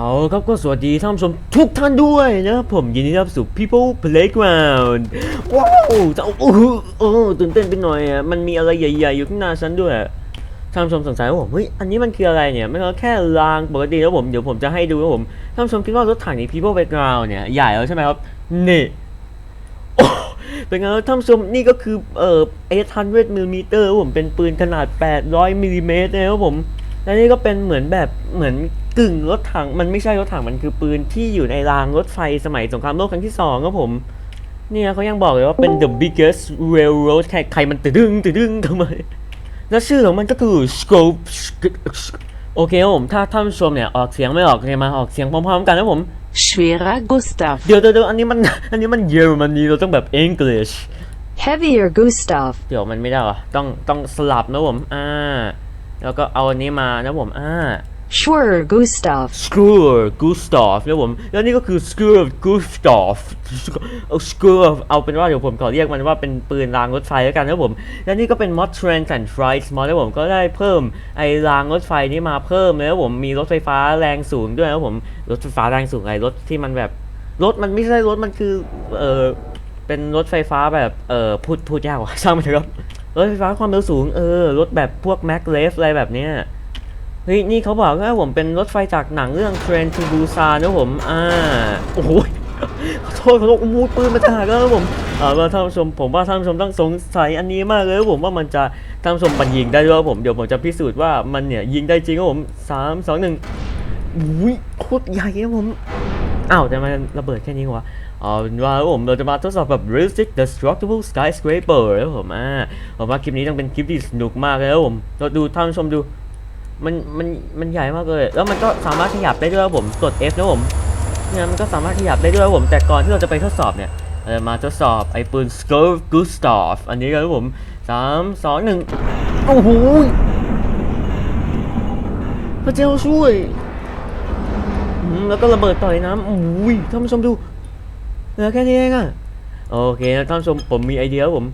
เอาครับก็สวัสดีท่านผู้ชมทุกท่านด้วยนะผมยินดีต้อนรับสู่ People Playground ว้าวจะเอาโอ้โหโอ้โหตื่นเต้นไปหน่อยอะมันมีอะไรใหญ่ ๆ อยู่ข้างหน้าฉันด้วยท่านผู้ชมสงสัยว่าผมเฮ้ยอันนี้มันคืออะไรเนี่ยมันก็แค่รางปกติแล้วผมเดี๋ยวผมจะให้ดูว่าผมท่านผู้ชมคิดว่ารถถังใน People Playground เนี่ยใหญ่แล้วใช่ไหมครับนี่เป็นไงครับท่านผู้ชมนี่ก็คือเอ่อ800มิลลิเมตรผมเป็นปืนขนาด 800มิลลิเมตรนะครับผมและนี่ก็เป็นเหมือนแบบเหมือน กึ่งรถถังมันไม่ใช่รถถังมันคือปืนที่อยู่ในรางรถไฟสมัยสงครามโลกครั้งที่สองครับผม เนี่ยเขายังบอกเลยว่าเป็น the biggest railroad ใครใครมันตึดึงตึดึงทำไมและชื่อของมันก็คือ scope โอเคครับผมถ้าท่านผู้ชมเนี่ยออกเสียงไม่ออกเนี่ยมาออกเสียงพร้อมๆกันนะผม Schwerer Gustav. เดี๋ยวเดี๋ยวเดี๋ยวอันนี้มันอันนี้มันเยอรมนีเราต้องแบบ English Heavier Gustav. เดี๋ยวมันไม่ได้เหรอต้องต้องสลับนะผมอ่าแล้วก็เอาอันนี้มานะผมอ่า Schwerer Gustav. Screw Gustav นะผม แล้วนี่ก็คือ Screw Gustav เอา Screw เอาเป็นว่าเดี๋ยวผมขอเรียกมันว่าเป็นปืนรางรถไฟแล้วกันนะผม แล้วนี่ก็เป็น Mod Train and Flight Mod แล้วผมก็ได้เพิ่มไอ้รางรถไฟนี้มาเพิ่มแล้วผมมีรถไฟฟ้าแรงสูงด้วยนะผม รถไฟฟ้าแรงสูงไอ้รถที่มันแบบรถมันไม่ใช่รถมันคือเออเป็นรถไฟฟ้าแบบเออพูดพูดยากว่ะช่างมันเถอะครับรถไฟฟ้าความเร็วสูงเออรถแบบพวก Mac l e f อะไรแบบเนี้ย เฮ้ย นี่เขาบอกว่าผมเป็นรถไฟจากหนังเรื่อง Train to Busan นะผม อ่า โอ้โหโทษขอโทษอู้ปืนมาจากแล้วผมอ่าท่านผู้ชมผมว่าท่านผู้ชมต้องสงสัยอันนี้มากเลยผมว่ามันจะท่านผู้ชมมันยิงได้ด้วยผมเดี๋ยวผมจะพิสูจน์ว่ามันเนี่ยยิงได้จริงครับผมสามสองหนึ่งอุ้ยโคตรใหญ่ครับผมอ้าวแต่มันระเบิดแค่นี้วะเอาเป็นว่าผมเราจะมาทดสอบแบบ realistic destructible skyscraper ครับผมอ่าผมว่าคลิปนี้ต้องเป็นคลิปที่สนุกมากเลยครับผมเราดูท่านผู้ชมดู มันมันมันใหญ่มากเลย แล้วมันก็สามารถขยับได้ด้วยผมกด F นะผมเนี่ยมันก็สามารถขยับได้ด้วยผม แต่ก่อนที่เราจะไปทดสอบเนี่ยเราจะมาทดสอบไอ้ปืน s c o r Gustav อันนี้กันครับผมสามสองหนึ่งโอ้โหพระเจ้าช่วยแล้วก็ระเบิดต่อยน้ำโอ้ยท่านผู้ชมดูเหลือแค่นี้เองอะโอเคนะท่านผู้ชมผมมีไอเดียผม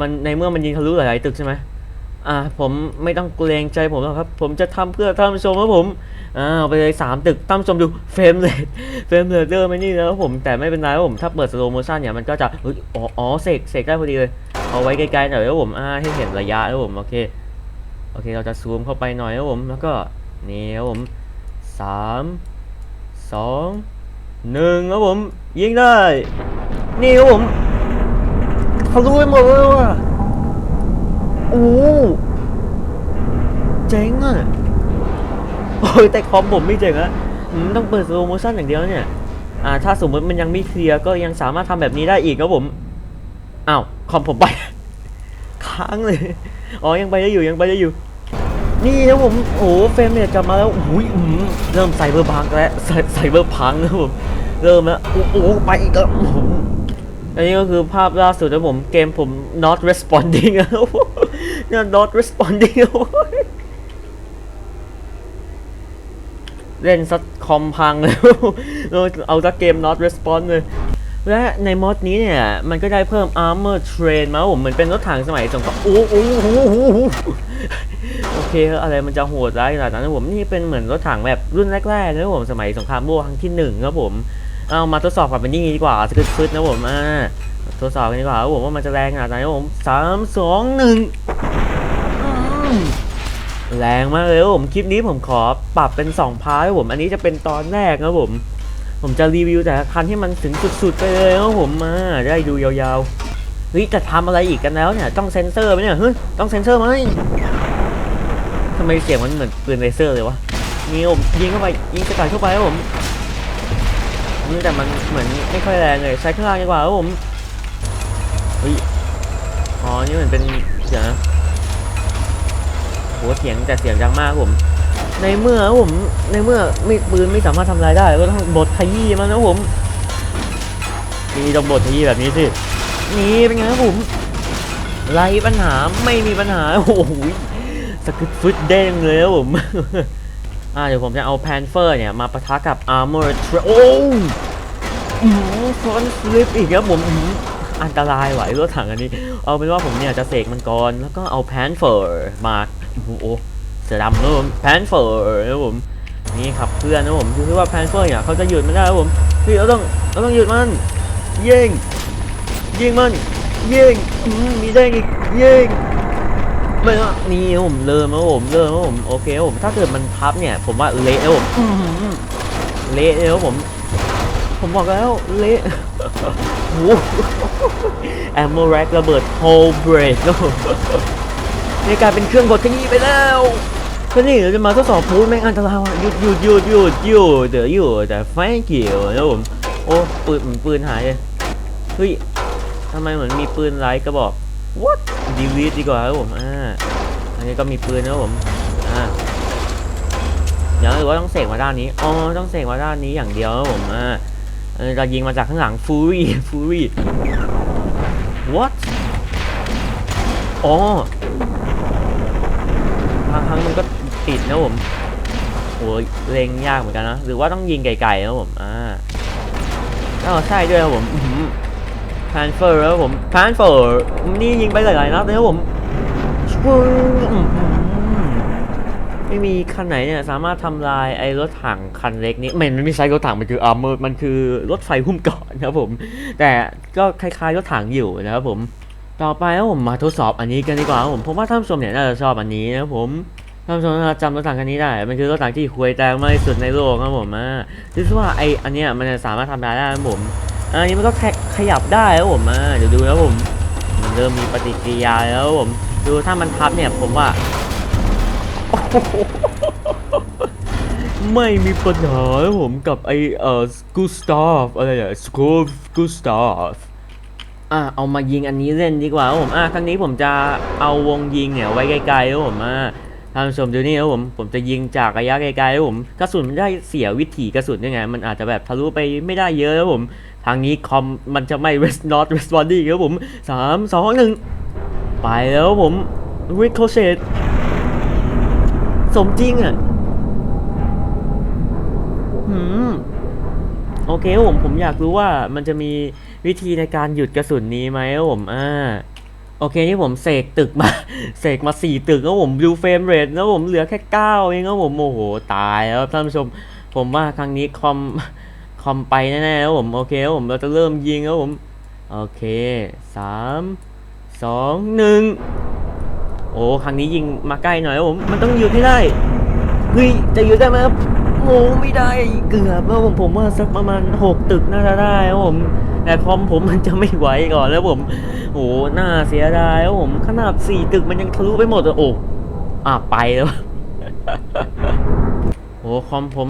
มันในเมื่อมันยิงทะลุหลายๆตึกใช่ไหม อ่าผมไม่ต้องเกรงใจผมหรอกครับ ผมจะทำเพื่อท่านผู้ชมครับผมอ่าเอาไปเลยสามตึกท่านผู้ชมดูเฟรมเลยเฟรมเลยเดิมไม่นี่แล้วครับผมแต่ไม่เป็นไรครับผมถ้าเปิดสโลโมชันเนี่ยมันก็จะอ๋ออ๋อเสกเสกได้พอดีเลยเอาไว้ไกลๆหน่อยครับผมอ่าให้เห็นระยะครับผมโอเคโอเคเราจะซูมเข้าไปหน่อยครับผมแล้วก็นี่ครับผมสามสองหนึ่งครับผมยิงได้นี่ครับผมทะลุไปหมดเลยว่ะ โอ้เจ๋งอะ โอ้ยแต่คอมผมไม่เจ๋งอะต้องเปิดสโลโมชั่นอย่างเดียวเนี่ย อ่า ถ้าสมมติมันยังไม่เคลียร์ก็ยังสามารถทำแบบนี้ได้อีกครับผมอ้าวคอมผมไป ค้างเลย อ๋อ ยังไปได้อยู่ยังไปได้อยู่ นี่นะผม โอ้เฟรมเนี่ยกลับมาแล้วอุ้ยอืมเริ่มไซเบอร์พังแล้วไซไซเบอร์พังนะผม เริ่มแล้ว โอ้โหไปอีกแล้วโอ้โหอันนี้ก็คือภาพล่าสุดนะผม เกมผม not responding อะ เนี่ย not responding เล่นซัดคอมพังเลยเราเอาซักเกม not respond เลย และในมอดนี้เนี่ย มันก็ได้เพิ่ม armor train มาผมเหมือนเป็นรถถังสมัยสงครามโอ้โหโอเคอะไรมันจะโหดร้ายขนาดนั้นผมนี่เป็นเหมือนรถถังแบบรุ่นแรกๆนะผมสมัยสงครามโลกครั้งที่หนึ่งครับผมเอามาทดสอบกับเป็นนี่ดีกว่าสกึดฟึดนะผมอ่าทดสอบกันดีกว่าผมว่ามันจะแรงขนาดไหนผมสามสองหนึ่ง แรงมากเลยครับผมคลิปนี้ผมขอปรับเป็น 2 พาร์ทครับผม อันนี้จะเป็นตอนแรกครับผม ผมจะรีวิวแต่คันที่มันถึงสุดๆไปเลยครับผมมาได้ดูยาวๆเฮ้ยจะทำอะไรอีกกันแล้วเนี่ย ต้องเซ็นเซอร์ไหมเนี่ยเฮ้ยต้องเซ็นเซอร์ไหมทำไมเสียงมันเหมือนปืนเลเซอร์เลยวะนี่ผมยิงเข้าไปยิงสกัดเข้าไปครับผมแต่มันเหมือนไม่ค่อยแรงเลยใช้ข้างล่างดีกว่าครับผมเฮ้ยอ๋อนี่เหมือนเป็นเสียงนะ โหเสียงแต่เสียงดังมากครับผม ในเมื่อครับผมในเมื่อไม่ปืนไม่สามารถทำลายได้ก็ต้องบดขยี้มันนะครับผมนี่ต้องบดขยี้แบบนี้สินี่เป็นไงครับผมไรปัญหาไม่มีปัญหาโอ้โหสกึดฟึดเด้งเลยครับผมอ่าเดี๋ยวผมจะเอาแพนเฟอร์เนี่ยมาปะทะกับ Armor Tra โอ้อืมฟอนฟลิปอีกครับผมอืมอันตรายไหวรถถังอันนี้ เอาเป็นว่าผมเนี่ยจะเสกมันก่อนแล้วก็เอาแพนเฟอร์มา โอ้โหเสือดำนะผมแพนเฟอร์นะผมนี่ขับเพื่อนนะผมดูที่ว่าแพนเฟอร์เนี่ยเขาจะหยุดไมันได้ครับผมพี่เราต้องเราต้องหยุดมันยิงยิงมันยิงมีได้อีกยิงไม่อะนี่ผมเริ่มแล้วผมเริ่มแล้วผมโอเคผมถ้าเกิดมันพับเนี่ย ผมว่าเละแล้วผมอื้อหือเละแล้วผม ผมบอกแล้วเละโอ้แอมโมแร็กระเบิดโฮเบรกแล้ว ผมนี่กายเป็นเครื่องบดขยี้ไปแล้วก็นี่เราจะมาทดสอบพูดแม่งอันตรายหยุดหยุดหยุดหยุดหยุดเดี๋ยวหยุดแต่แฟนเกี่ยวนะผมโอ้ปืนเหมือนปืนหายเลยเฮ้ยทำไมเหมือนมีปืนไร้กระบอก what delete ดีกว่าครับผมอ่าอันนี้ก็มีปืนนะผมอ่าเดี๋ยวหรือว่าต้องเสกมาด้านนี้อ๋อต้องเสกมาด้านนี้อย่างเดียวครับผมอ่าเรายิงมาจากข้างหลังฟูรี่ฟูรี่ what อ๋อางครั้งมันก็ติดนะผมโอ้ยเล็งยากเหมือนกันนะหรือว่าต้องยิงไกลๆนะผมอ่าอ๋อใช่ด้วยครับผมทานเฟอร์แล้วผมทานเฟอร์นี่ยิงไปหลายๆนัดเลยครับผมไม่มีคันไหนเนี่ยสามารถทำลายไอ้รถถังคันเล็กนี้มันไม่ใช่รถถังมันคืออาร์เมอร์มันคือรถไฟหุ้มเกาะนะครับผม แต่ก็คล้ายๆรถถังอยู่นะครับผม ต่อไปแล้วผมมาทดสอบอันนี้กันดีกว่าผมผมว่าท่านผู้ชมเนี่ยน่าจะชอบอันนี้นะผมท่านผู้ชมน่าจะจำรถถังคันนี้ได้ มันคือรถถังที่ควยแตกมากที่สุดในโลกครับผมอ่าดูสิว่าไออันเนี้ยมันจะสามารถทำได้ได้ครับผมอันนี้มันก็แค่ขยับได้ครับผมอ่าเดี๋ยวดูนะครับผม มันเริ่มมีปฏิกิริยาแล้วผมดูถ้ามันพับเนี่ยผมว่าไม่มีปัญหาครับผมกับไอเอ่อกูสตาฟอะไรอะสกูกูสตาฟ อะเอามายิงอันนี้เล่นดีกว่าครับผมอะครั้งนี้ผมจะเอาวงยิงเนี่ยไว้ไกลๆครับผมอะท่านผู้ชมดูนี่ครับผมผมจะยิงจากระยะไกลๆครับผมกระสุนไม่ได้เสียวิถีกระสุนยังไง มันอาจจะแบบทะลุไปไม่ได้เยอะครับผมทางนี้คอมมันจะไม่ rest not responding ครับผมสามสองหนึ่งไปแล้วครับผม ricochet สมจริงอะหืมโอเคครับผมผมอยากรู้ว่ามันจะมี วิธีในการหยุดกระสุนนี้ไหมครับผมอ่าโอเคที่ผมเสกตึกมา เสกมาสี่ตึกแล้วผมดูเฟรมเรทแล้วผมเหลือแค่เก้าเองครับผมโอ้โหตายแล้วท่านผู้ชม ผมว่าครั้งนี้คอมคอมไปแน่ๆแล้วผมโอเคครับผมเราจะเริ่มยิงแล้วผมโอเคสามสองหนึ่งโอ้ครั้งนี้ยิงมาใกล้หน่อยครับผมมันต้องหยุดให้ได้เฮ้ยจะหยุดได้ไหมครับ โอ้ไม่ได้เกือบแล้วผมผมว่าสักประมาณหกตึกน่าจะได้ครับผมแต่คอมผมมันจะไม่ไหวก่อนแล้วผมโอ้หน่าเสียดายครับผมขนาดสี่ตึกมันยังทะลุไปหมดอะโอ้อะไปแล้วโอ้คอมผม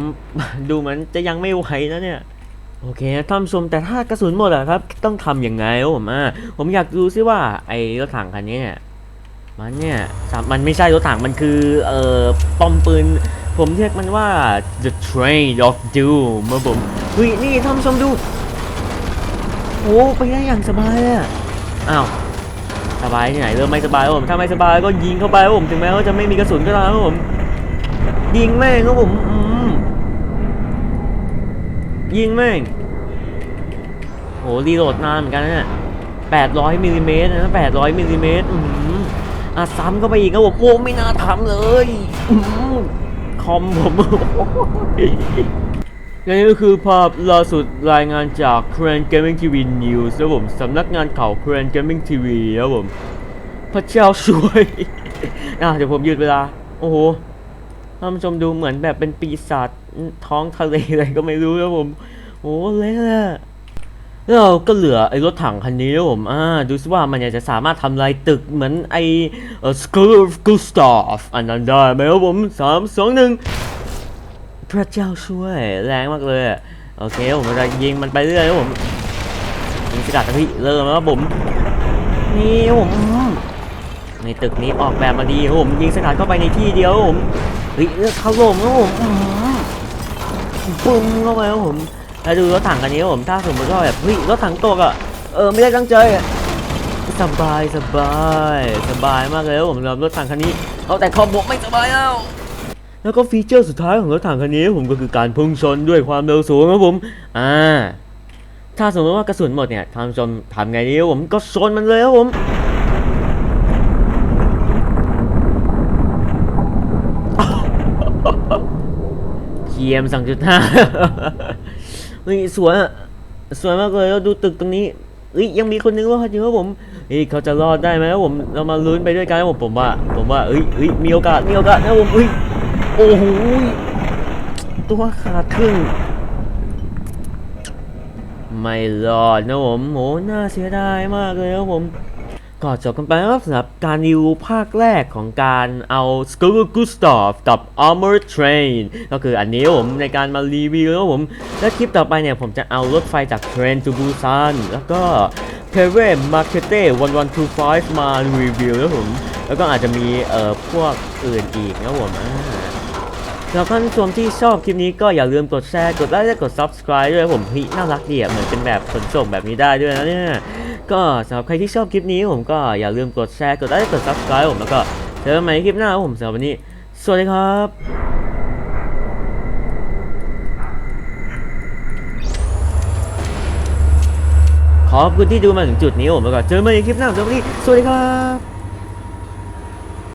ดูเหมือนจะยังไม่ไหวนะเนี่ยโอเคท่านชมแต่ถ้ากระสุนหมดอะครับ ต้องทำยังไงครับผมอะผมอยากดูซิว่าไอ้รถถังคันนี้เนี่ยมันเนี่ยมมันไม่ใช่รถถังมันคือเอ่อป้อมปืน ผมเรียกมันว่า the train of doom มาผมเฮ้ยนี่ท่านผู้ชมดู โอ้ไปได้อย่างสบายเลยอะอ้าวสบายที่ไหนเริ่มไม่สบายครับผมถ้าไม่สบายก็ยิงเข้าไปครับผมถึงแม้ว่าจะไม่มีกระสุนก็ตามครับผม ยิงแม่งครับผมอืมยิงแม่งโหรีโหลดนานเหมือนกันนะเนี่ย800มิลลิเมตรนะ800มิลลิเมตรอืมอะซ้ำเข้าไปอีกครับผมโอ้ไม่น่าทำเลยอืม อมผมและนี่ก็คือภาพล่าสุดรายงานจาก Crane Gaming TV News ครับผมสำนักงานข่าว Crane Gaming TV ครับผมพระเจ้าช่วยอะเดี๋ยวผมยืดเวลา โอ้โหท่านผู้ชมดูเหมือนแบบเป็นปีศาจท้องทะเลอะไรก็ไม่รู้ครับผม โอ้เละ แล้วเราก็เหลือไอ้รถถังคันนี้ผมอ่าดูสิว่ามันจะสามารถทำลายตึกเหมือนไอ้เอ่อ Skull of Gustav อันนั้นได้ไหมครับผมสามสองหนึ่งพระเจ้าช่วยแรงมากเลย โอเคผมจะยิงมันไปเรื่อยครับผมยิงสกัดนะพี่เริ่มแล้วครับผมนี่ผมในตึกนี้ออกแบบมาดีครับผมยิงสกัดเข้าไปในที่เดียวครับผมเฮ้ยเข้าลมครับผมอืมปึ้มเข้าไปครับผม แล้วดูรถถังคันนี้ครับผมถ้าสมมติว่าแบบเฮ้ยรถถังตกอะเออไม่ได้ตั้งใจสบายสบายสบายมากเลยครับผมสำหรับรถถังคันนี้เอาแต่คอมผมไม่สบายแล้วแล้วก็ฟีเจอร์สุดท้ายของรถถังคันนี้ผมก็คือการพุ่งชนด้วยความเร็วสูงครับผมอ่าถ้าสมมติว่ากระสุนหมดเนี่ยทำชนทำไงดีครับผมก็ชนมันเลยครับผมชทียมสั่งจุดห้า ฮ้ยสวยอะสวยมากเลยแล้วดูตึกตรงนี้เอ้ยยังมีคนนึงว่าจริงว่าผมเอ้ยเขาจะรอดได้ไหมครับผมเรามาลุ้นไปด้วยกันครับผมผมว่าผมว่าเอ้ยเอ้ยมีโอกาสมีโอกาสนะผมเอ้ยโอ้โหตัวขาดครึ่งไม่รอดนะผมโหน่าเสียดายมากเลยครับผม ก็จบกันไปครับสำหรับการรีวิวภาคแรกของการเอา s c o o g u s t a v กับ Armor Train ก็คืออันนี้ผมในการมารีวิวครับผม และคลิปต่อไปเนี่ยผมจะเอารถไฟจาก Train to Busan แล้วก็ p e r e Markete 1125 มารีวิวครับผม แล้วก็อาจจะมีเอ่อพวกอื่นอีกนะผมสำหรับท่านผู้ชมที่ชอบคลิปนี้ก็อย่าลืมกดแชร์ กดไลค์และกด subscribe ด้วยผมเฮ้ยน่ารักดีอะเหมือนเป็นแบบขนส่งแบบนี้ได้ด้วยนะเนี่ย ก็สำหรับใครที่ชอบคลิปนี้ผมก็อย่าลืมกดแชร์ กดไลค์ กด subscribe ผมแล้วก็เจอกันใหม่ในคลิปหน้าครับผมสำหรับวันนี้ สวัสดีครับขอบคุณที่ดูมาถึงจุดนี้ผมแล้วก็เจอกันใหม่ในคลิปหน้าสำหรับวันนี้สวัสดีครับ